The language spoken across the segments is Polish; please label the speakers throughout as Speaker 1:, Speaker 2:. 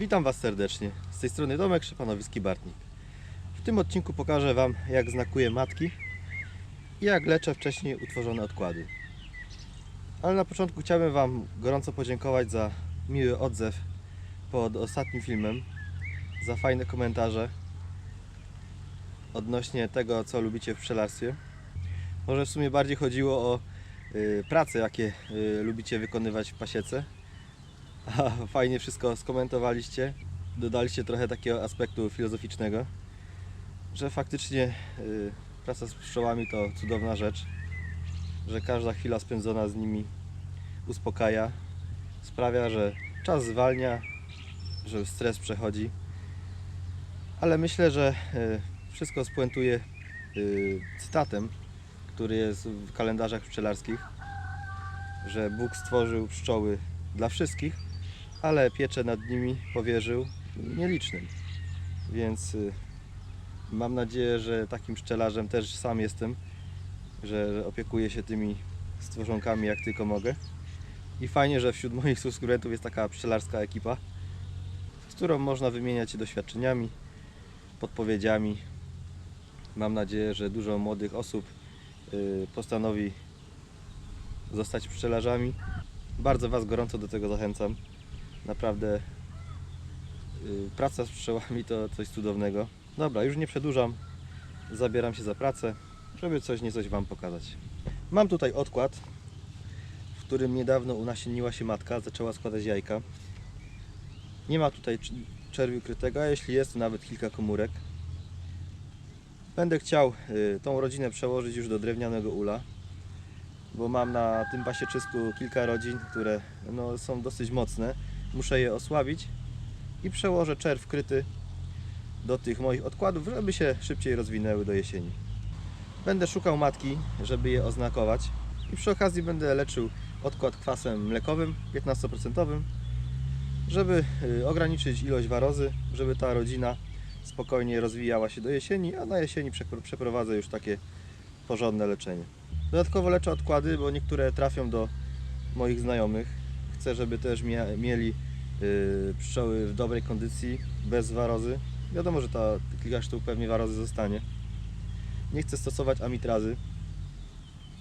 Speaker 1: Witam Was serdecznie. Z tej strony Domek Szypanowicki Bartnik. W tym odcinku pokażę Wam jak znakuję matki i jak leczę wcześniej utworzone odkłady. Ale na początku chciałbym Wam gorąco podziękować za miły odzew pod ostatnim filmem, za fajne komentarze odnośnie tego co lubicie w pszczelarstwie. Może w sumie bardziej chodziło o y, prace jakie y, lubicie wykonywać w pasiece. Fajnie wszystko skomentowaliście. Dodaliście trochę takiego aspektu filozoficznego, że faktycznie y, praca z pszczołami to cudowna rzecz, że każda chwila spędzona z nimi uspokaja, sprawia, że czas zwalnia, że stres przechodzi. Ale myślę, że y, wszystko spuentuje y, cytatem, który jest w kalendarzach pszczelarskich, że Bóg stworzył pszczoły dla wszystkich, ale pieczę nad nimi powierzył nielicznym. Więc y, mam nadzieję, że takim pszczelarzem też sam jestem, że, opiekuję się tymi stworzonkami jak tylko mogę. I fajnie, że wśród moich subskrybentów jest taka pszczelarska ekipa, z którą można wymieniać się doświadczeniami, podpowiedziami. Mam nadzieję, że dużo młodych osób y, postanowi zostać pszczelarzami. Bardzo Was gorąco do tego zachęcam. Naprawdę y, praca z pszczołami to coś cudownego. Dobra, już nie przedłużam. Zabieram się za pracę, żeby coś nie coś Wam pokazać. Mam tutaj odkład, w którym niedawno unasienniła się matka, zaczęła składać jajka. Nie ma tutaj cz- czerwi ukrytego, a jeśli jest, to nawet kilka komórek. Będę chciał y, tą rodzinę przełożyć już do drewnianego ula bo mam na tym pasieczysku kilka rodzin, które no, są dosyć mocne. Muszę je osłabić i przełożę czerw kryty do tych moich odkładów, żeby się szybciej rozwinęły do jesieni. Będę szukał matki, żeby je oznakować i przy okazji będę leczył odkład kwasem mlekowym 15%, żeby y, ograniczyć ilość warozy, żeby ta rodzina spokojnie rozwijała się do jesieni, a na jesieni przepro- przeprowadzę już takie porządne leczenie. Dodatkowo leczę odkłady, bo niektóre trafią do moich znajomych. Chcę, żeby też mieli y, pszczoły w dobrej kondycji, bez warozy. Wiadomo, że ta kilka sztuk pewnie warozy zostanie. Nie chcę stosować amitrazy,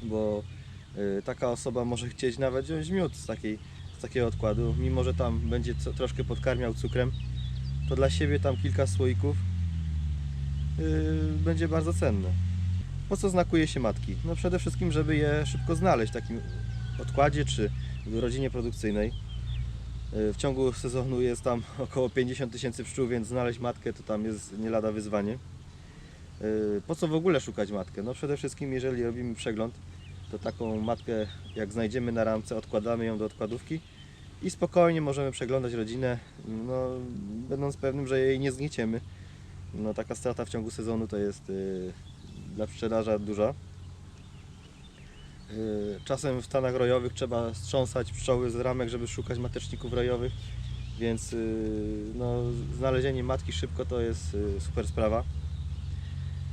Speaker 1: bo y, taka osoba może chcieć nawet wziąć miód z, takiej, z takiego odkładu. Mimo, że tam będzie co, troszkę podkarmiał cukrem, to dla siebie tam kilka słoików y, będzie bardzo cenne. Po co znakuje się matki? No przede wszystkim, żeby je szybko znaleźć w takim odkładzie czy w rodzinie produkcyjnej. Y, W ciągu sezonu jest tam około 50 tysięcy pszczół, więc znaleźć matkę to tam jest nie lada wyzwanie. Y, Po co w ogóle szukać matkę? No przede wszystkim, jeżeli robimy przegląd, to taką matkę jak znajdziemy na ramce, odkładamy ją do odkładówki i spokojnie możemy przeglądać rodzinę, no, będąc pewnym, że jej nie zgnieciemy. No, taka strata w ciągu sezonu to jest y, dla pszczelarza duża. Yy, Czasem w stanach rojowych trzeba strząsać pszczoły z ramek, żeby szukać mateczników rojowych, więc yy, no, znalezienie matki szybko to jest yy, super sprawa.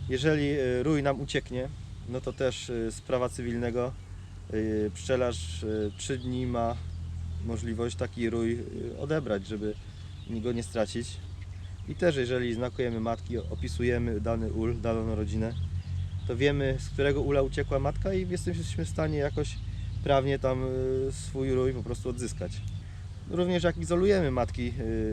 Speaker 1: Jeżeli rój nam ucieknie, no to też sprawa cywilnego. Pszczelarz 3 dni ma możliwość taki rój odebrać, żeby go nie stracić. I też jeżeli znakujemy matki, opisujemy dany ul, daną rodzinę, to wiemy z którego ula uciekła matka i jesteśmy w stanie jakoś prawnie tam y, swój rój po prostu odzyskać. Również jak izolujemy matki,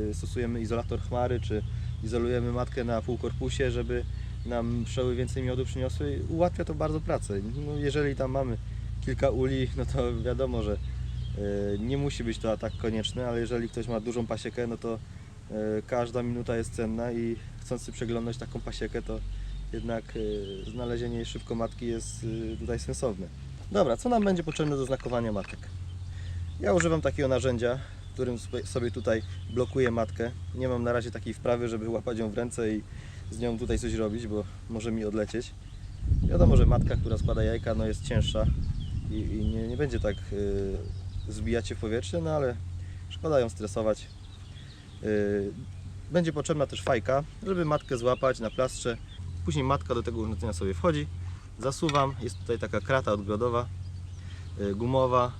Speaker 1: y, stosujemy izolator chmary, czy izolujemy matkę na półkorpusie, żeby nam pszczoły więcej miodu przyniosły, ułatwia to bardzo pracę. No, jeżeli tam mamy kilka uli, no to wiadomo, że y, nie musi być to tak konieczne, ale jeżeli ktoś ma dużą pasiekę, no to każda minuta jest cenna i chcący przeglądać taką pasiekę, to jednak y, znalezienie szybko matki jest y, tutaj sensowne. Dobra, co nam będzie potrzebne do znakowania matek? Ja używam takiego narzędzia, którym sobie tutaj blokuję matkę. Nie mam na razie takiej wprawy, żeby łapać ją w ręce i z nią tutaj coś robić, bo może mi odlecieć. Wiadomo, że matka, która składa jajka, no jest cięższa i, i nie, nie będzie tak y, zbijać się w powietrze, no ale szkoda ją stresować. Będzie potrzebna też fajka, żeby matkę złapać na plastrze. Później matka do tego urządzenia sobie wchodzi. Zasuwam. Jest tutaj taka krata odgrodowa, y, gumowa.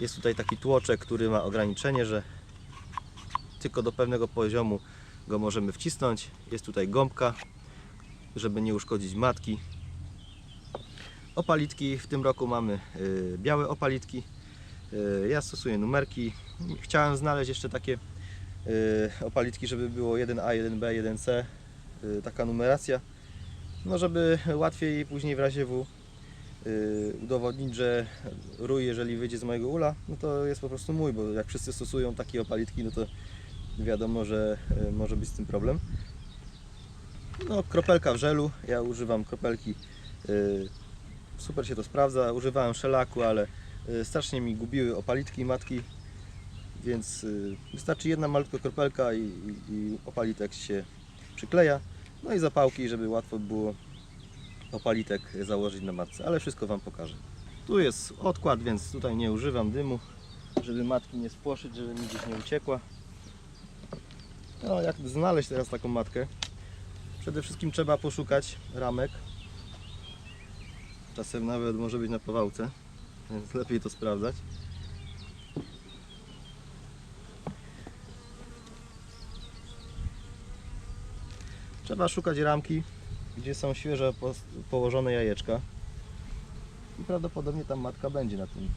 Speaker 1: Jest tutaj taki tłoczek, który ma ograniczenie, że tylko do pewnego poziomu go możemy wcisnąć. Jest tutaj gąbka, żeby nie uszkodzić matki. Opalitki w tym roku mamy y, białe opalitki. Y, ja stosuję numerki. Chciałem znaleźć jeszcze takie opalitki, żeby było 1A, 1B, 1C, y, taka numeracja. No żeby łatwiej później w razie W y, udowodnić, że rój, jeżeli wyjdzie z mojego ula, no to jest po prostu mój, bo jak wszyscy stosują takie opalitki, no to wiadomo, że y, może być z tym problem. No, kropelka w żelu, ja używam kropelki, y, super się to sprawdza, używałem szelaku, ale strasznie mi gubiły opalitki matki, więc wystarczy jedna malutka kropelka i, i, i opalitek się przykleja, no i zapałki, żeby łatwo było opalitek założyć na matce, ale wszystko Wam pokażę. Tu jest odkład, więc tutaj nie używam dymu, żeby matki nie spłoszyć, żeby mi gdzieś nie uciekła. No, jak znaleźć teraz taką matkę? Przede wszystkim trzeba poszukać ramek. Czasem nawet może być na powałce, więc lepiej to sprawdzać. Trzeba szukać ramki, gdzie są świeże położone jajeczka. I prawdopodobnie tam matka będzie na tym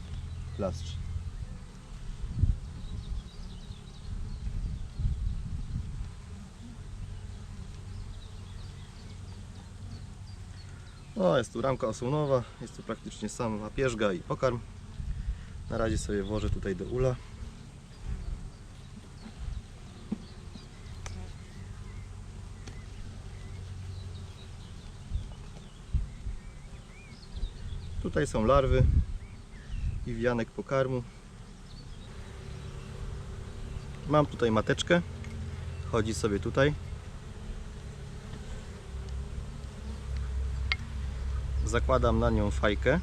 Speaker 1: plastrze. O, jest tu ramka osłonowa, jest tu praktycznie sama pierzga i pokarm. Na razie sobie włożę tutaj do ula. Tutaj są larwy i wianek pokarmu. Mam tutaj mateczkę. Chodzi sobie tutaj. Zakładam na nią fajkę.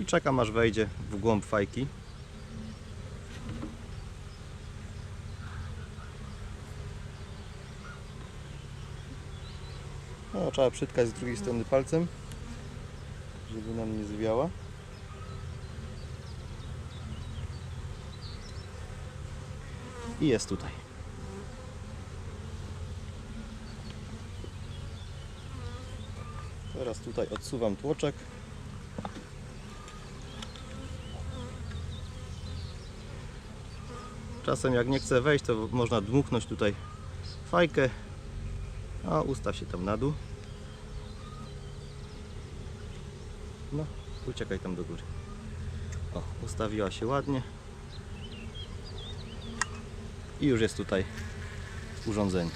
Speaker 1: I czekam aż wejdzie w głąb fajki. No, trzeba przytkać z drugiej strony palcem, żeby nam nie zwiała. I jest tutaj. Teraz tutaj odsuwam tłoczek. Czasem jak nie chce wejść, to można dmuchnąć tutaj fajkę, a ustaw się tam na dół. No, uciekaj tam do góry. O, ustawiła się ładnie. I już jest tutaj urządzenie.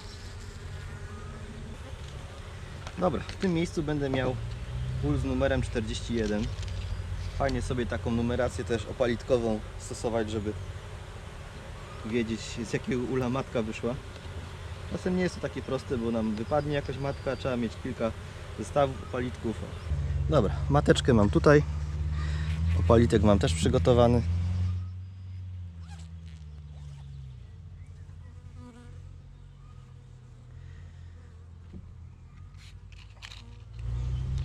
Speaker 1: Dobra, w tym miejscu będę miał pól z numerem 41. Fajnie sobie taką numerację też opalitkową stosować, żeby wiedzieć z jakiego ula matka wyszła. Czasem nie jest to takie proste, bo nam wypadnie jakaś matka, trzeba mieć kilka zestawów opalitków. Dobra, mateczkę mam tutaj. Opalitek mam też przygotowany.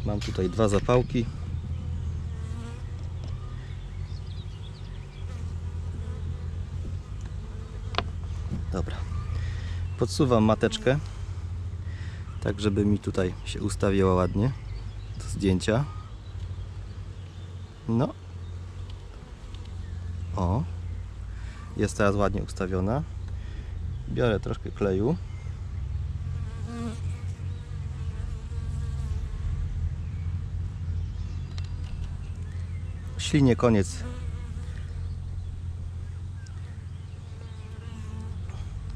Speaker 1: Mam tutaj dwa zapałki. Dobra. Podsuwam mateczkę, tak żeby mi tutaj się ustawiła ładnie zdjęcia. No. O. Jest teraz ładnie ustawiona. Biorę troszkę kleju. Ślinie koniec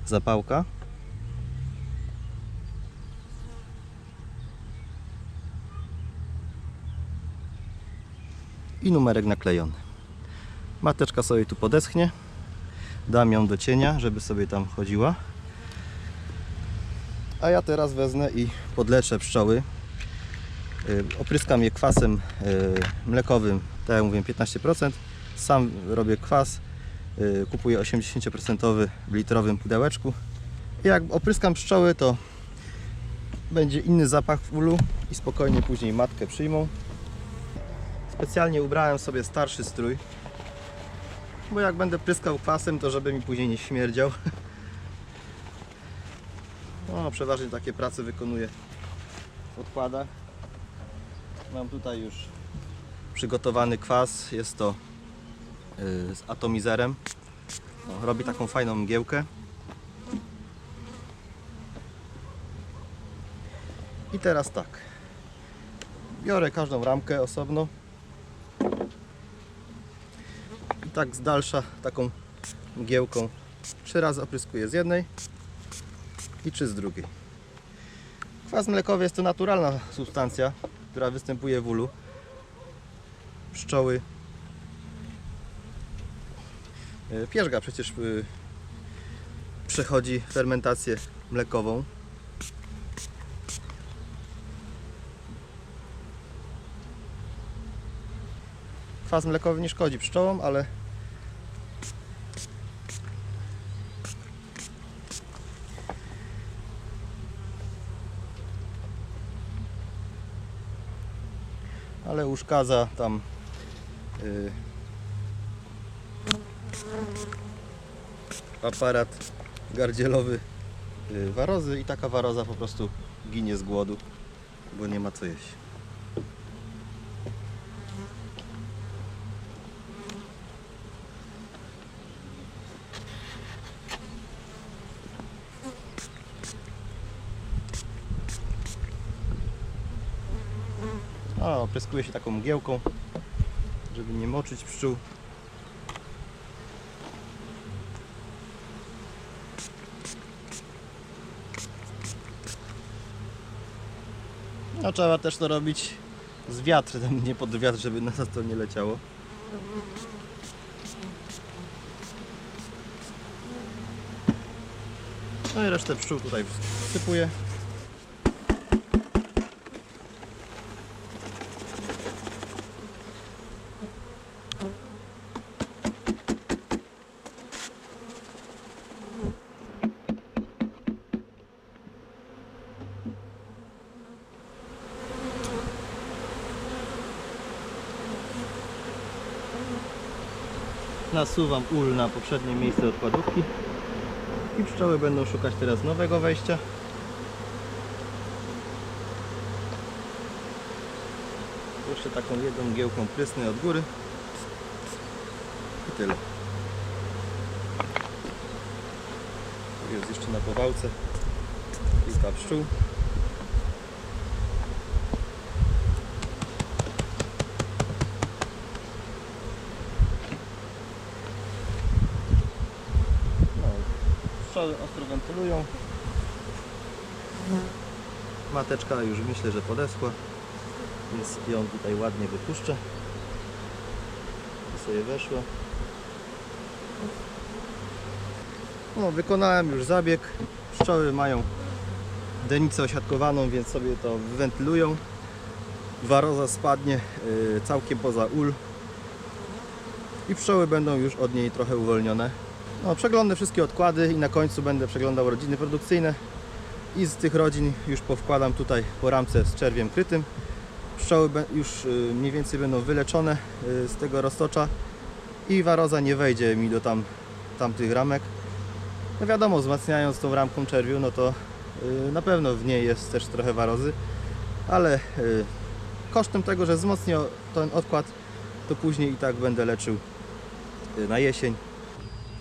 Speaker 1: zapałka. I numerek naklejony. Mateczka sobie tu podeschnie. Dam ją do cienia, żeby sobie tam chodziła. A ja teraz wezmę i podleczę pszczoły. Y, Opryskam je kwasem y, mlekowym, tak jak mówiłem 15%. Sam robię kwas. y, Kupuję 80% w litrowym pudełeczku. Jak opryskam pszczoły, to będzie inny zapach w ulu i spokojnie później matkę przyjmą. Specjalnie ubrałem sobie starszy strój, bo jak będę pryskał kwasem, to żeby mi później nie śmierdział. No, przeważnie takie prace wykonuję w odkładach. Mam tutaj już przygotowany kwas, jest to yy, z atomizerem. Robi taką fajną mgiełkę. I teraz tak. Biorę każdą ramkę osobno. I tak z dalsza taką mgiełką trzy razy opryskuję z jednej i trzy z drugiej. Kwas mlekowy jest to naturalna substancja, która występuje w ulu. Pszczoły. E, Pierzga przecież y, przechodzi fermentację mlekową. Kwas mlekowy nie szkodzi pszczołom, ale ale uszkadza tam y, aparat gardzielowy y, warozy i taka waroza po prostu ginie z głodu, bo nie ma co jeść. A, opryskuje się taką mgiełką, żeby nie moczyć pszczół. No trzeba też to robić z wiatrem, nie pod wiatr, żeby na to nie leciało. No i resztę pszczół tutaj wsypuję. Nasuwam ul na poprzednie miejsce odkładówki i pszczoły będą szukać teraz nowego wejścia. Jeszcze taką jedną mgiełką prysnę od góry i tyle. Tu jest jeszcze na powałce kilka pszczół. Pszczoły ostro wentylują. Mateczka już myślę, że podeschła, więc ją tutaj ładnie wypuszczę. I sobie weszła. No, wykonałem już zabieg. Pszczoły mają denicę osiadkowaną, więc sobie to wywentylują. Waroza spadnie y, całkiem poza ul i pszczoły będą już od niej trochę uwolnione. No, przeglądam wszystkie odkłady i na końcu będę przeglądał rodziny produkcyjne i z tych rodzin już powkładam tutaj po ramce z czerwiem krytym. Pszczoły już y, mniej więcej będą wyleczone y, z tego roztocza i waroza nie wejdzie mi do tam, tamtych ramek. No wiadomo, wzmacniając tą ramką czerwiu, no to y, na pewno w niej jest też trochę warozy, ale kosztem tego, że wzmocnię ten odkład, to później i tak będę leczył na jesień.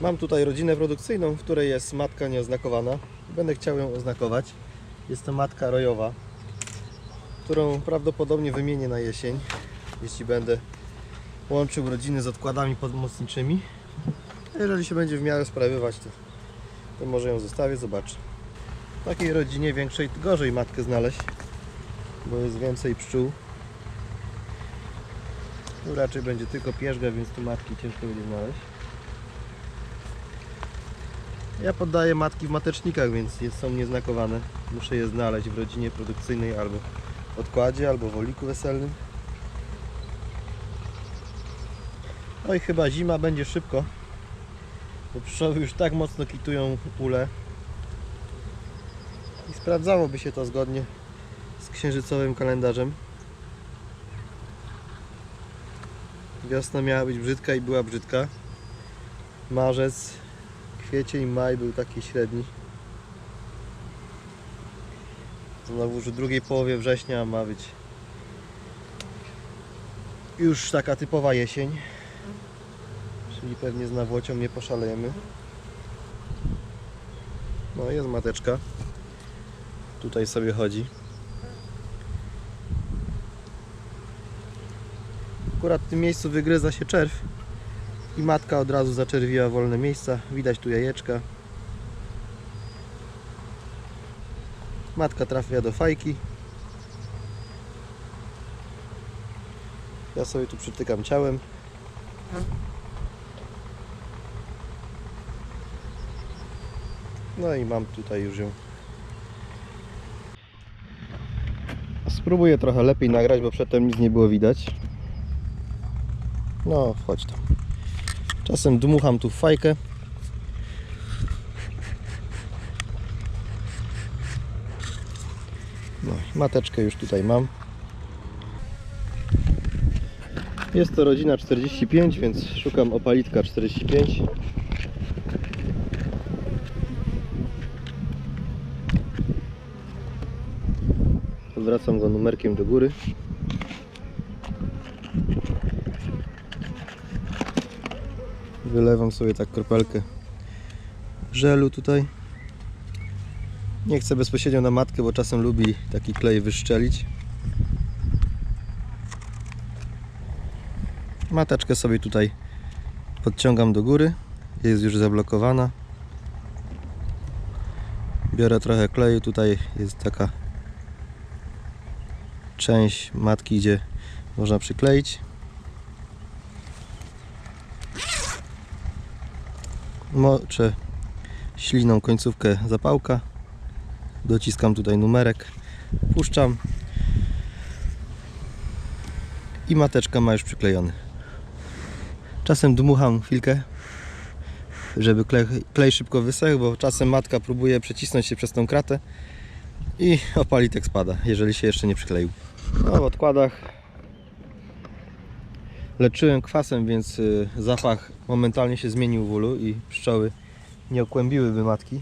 Speaker 1: Mam tutaj rodzinę produkcyjną, w której jest matka nieoznakowana. Będę chciał ją oznakować. Jest to matka rojowa, którą prawdopodobnie wymienię na jesień, jeśli będę łączył rodziny z odkładami pomocniczymi. Jeżeli się będzie w miarę sprawywać, to, to może ją zostawię, zobaczę. W takiej rodzinie większej gorzej matkę znaleźć, bo jest więcej pszczół. Tu raczej będzie tylko pierzga, więc tu matki ciężko będzie znaleźć. Ja poddaję matki w matecznikach, więc są nieznakowane. Muszę je znaleźć w rodzinie produkcyjnej albo w odkładzie, albo w oliku weselnym. No i chyba zima będzie szybko, bo pszczoły już tak mocno kitują ule. I sprawdzałoby się to zgodnie z księżycowym kalendarzem. Wiosna miała być brzydka i była brzydka. Marzec, kwiecień, maj był taki średni. Znowu, że drugiej połowie września ma być już taka typowa jesień. Czyli pewnie z nawłocią nie poszalejemy. No jest mateczka. Tutaj sobie chodzi. Akurat w tym miejscu wygryza się czerw i matka od razu zaczerwiła wolne miejsca. Widać tu jajeczka. Matka trafia do fajki. Ja sobie tu przytykam ciałem. No i mam tutaj już ją. Spróbuję trochę lepiej nagrać, bo przedtem nic nie było widać. No, chodź tam. Czasem dmucham tu fajkę. No, mateczkę już tutaj mam. Jest to rodzina 45, więc szukam opalitka 45. Odwracam go numerkiem do góry. Wylewam sobie tak kropelkę żelu tutaj. Nie chcę bezpośrednio na matkę, bo czasem lubi taki klej wyszczelić. Mateczkę sobie tutaj podciągam do góry. Jest już zablokowana. Biorę trochę kleju. Tutaj jest taka część matki, gdzie można przykleić. Moczę śliną końcówkę zapałka. Dociskam tutaj numerek. Puszczam. I mateczka ma już przyklejony. Czasem dmucham chwilkę, żeby klej, klej szybko wysechł, bo czasem matka próbuje przecisnąć się przez tą kratę i opalitek spada, jeżeli się jeszcze nie przykleił. No, w odkładach leczyłem kwasem, więc y, zapach momentalnie się zmienił w ulu i pszczoły nie okłębiłyby matki.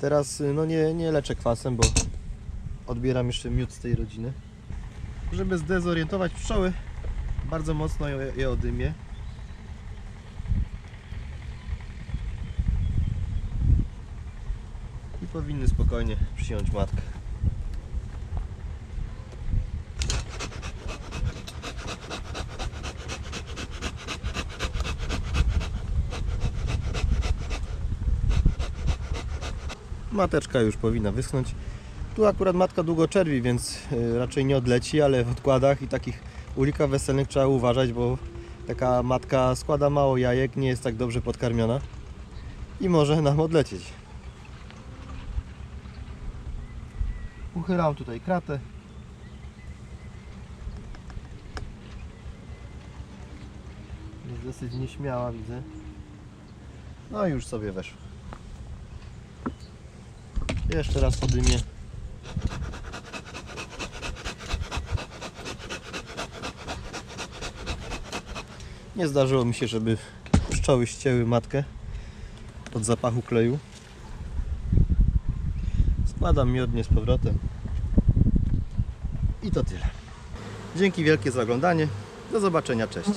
Speaker 1: Teraz y, no nie, nie leczę kwasem, bo odbieram jeszcze miód z tej rodziny. Żeby zdezorientować pszczoły, bardzo mocno je, je odymię. I powinny spokojnie przyjąć matkę. Mateczka już powinna wyschnąć. Tu akurat matka długo czerwi, więc y, raczej nie odleci, ale w odkładach i takich ulikach weselnych trzeba uważać, bo taka matka składa mało jajek, nie jest tak dobrze podkarmiona i może nam odlecieć. Uchylam tutaj kratę. Jest dosyć nieśmiała, widzę. No i już sobie weszło. Jeszcze raz podymię. Nie zdarzyło mi się, żeby pszczoły ścięły matkę od zapachu kleju. Składam miodnie z powrotem. I to tyle. Dzięki wielkie za oglądanie. Do zobaczenia, cześć.